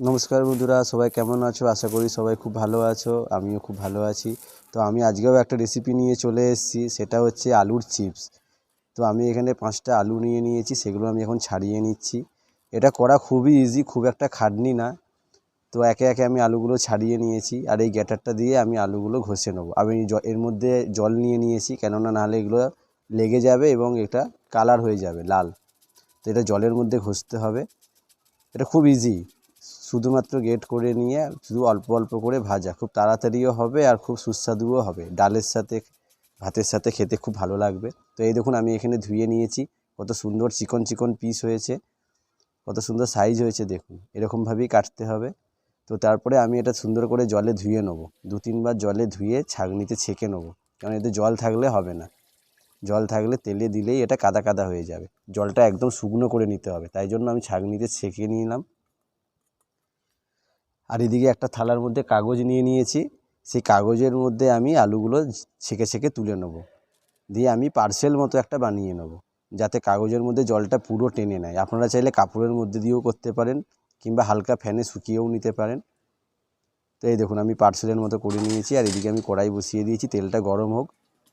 নমস্কার বন্ধুরা, সবাই কেমন আছো? আশা করি সবাই খুব ভালো আছো, আমিও খুব ভালো আছি। তো আমি আজকেও একটা রেসিপি নিয়ে চলে এসেছি, সেটা হচ্ছে আলুর চিপস তো আমি এখানে পাঁচটা আলু নিয়ে নিয়েছি, সেগুলো আমি এখন ছাড়িয়ে নিচ্ছি। এটা করা খুবই ইজি খুব একটা খাটনি না। তো একে একে আমি আলুগুলো ছাড়িয়ে নিয়েছি, আর এই গ্যাটারটা দিয়ে আমি আলুগুলো ঘষে নেব। আমি এর মধ্যে জল নিয়ে নিয়েছি, কেননা নাহলে এগুলো লেগে যাবে এবং এটা কালার হয়ে যাবে, লাল। তো এটা জলের মধ্যে ঘষতে হবে। এটা খুব ইজি শুধুমাত্র গেট করে নিয়ে শুধু অল্প অল্প করে ভাজা। খুব তাড়াতাড়িও হবে আর খুব সুস্বাদুও হবে। ডালের সাথে, ভাতের সাথে খেতে খুব ভালো লাগবে। তো এই দেখুন আমি এখানে ধুয়ে নিয়েছি। কত সুন্দর চিকন চিকন পিস হয়েছে। কত সুন্দর সাইজ হয়েছে দেখুন। এরকমভাবেই কাটতে হবে। তো তারপরে আমি এটা সুন্দর করে জলে ধুয়ে নেব। দু তিনবার জলে ধুয়ে ছাঁকনিতে ছেঁকে নেব। কারণ এতে জল থাকলে হবে না। জল থাকলে তেলে দিলেই এটা কাদা কাদা হয়ে যাবে। জলটা একদম শুকনো করে নিতে হবে। তাই জন্য আমি ছাঁকনিতে ছেঁকে নিলাম। আর এদিকে একটা থালার মধ্যে কাগজ নিয়ে নিয়েছি। সেই কাগজের মধ্যে আমি আলুগুলো ছেঁকে ছেঁকে তুলে নেব। দিয়ে আমি পার্সেল মতো একটা বানিয়ে নেব, যাতে কাগজের মধ্যে জলটা পুরো টেনে নেয়। আপনারা চাইলে কাপড়ের মধ্যে দিয়েও করতে পারেন, কিংবা হালকা ফ্যানে শুকিয়েও নিতে পারেন। তো এই দেখুন, আমি পার্সেলের মতো করে নিয়েছি, আর এদিকে আমি কড়াই বসিয়ে দিয়েছি, তেলটা গরম হোক,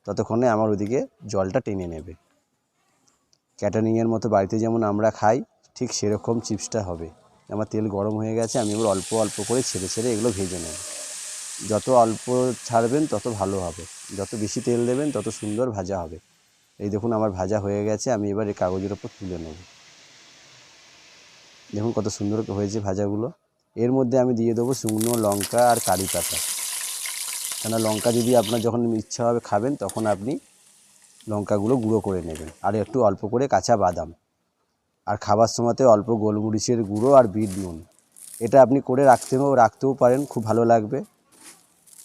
ততক্ষণে আমার ওদিকে জলটা টেনে নেবে। ক্যাটারিংয়ের মতো বাড়িতে যেমন আমরা খাই, ঠিক সেরকম চিপসটা হবে। আমার তেল গরম হয়ে গেছে, আমি এবার অল্প অল্প করে ছেড়ে ছেড়ে এগুলো ভেজে নেব। যত অল্প ছাড়বেন, তত ভালো হবে। যত বেশি তেল দেবেন, তত সুন্দর ভাজা হবে। এই দেখুন আমার ভাজা হয়ে গেছে, আমি এবার এই কাগজের ওপর তুলে নেব। দেখুন কত সুন্দর হয়েছে ভাজাগুলো। এর মধ্যে আমি দিয়ে দেবো শুকনো লঙ্কা আর কারি পাতা। কেন লঙ্কা যদি আপনার যখন ইচ্ছা হবে খাবেন, তখন আপনি লঙ্কাগুলো গুঁড়ো করে নেবেন। আর একটু অল্প করে কাঁচা বাদাম। আর খাবার সময়তে অল্প গোলমরিচের গুঁড়ো আর বিট নুন। এটা আপনি করে রাখতেও রাখতেও পারেন, খুব ভালো লাগবে।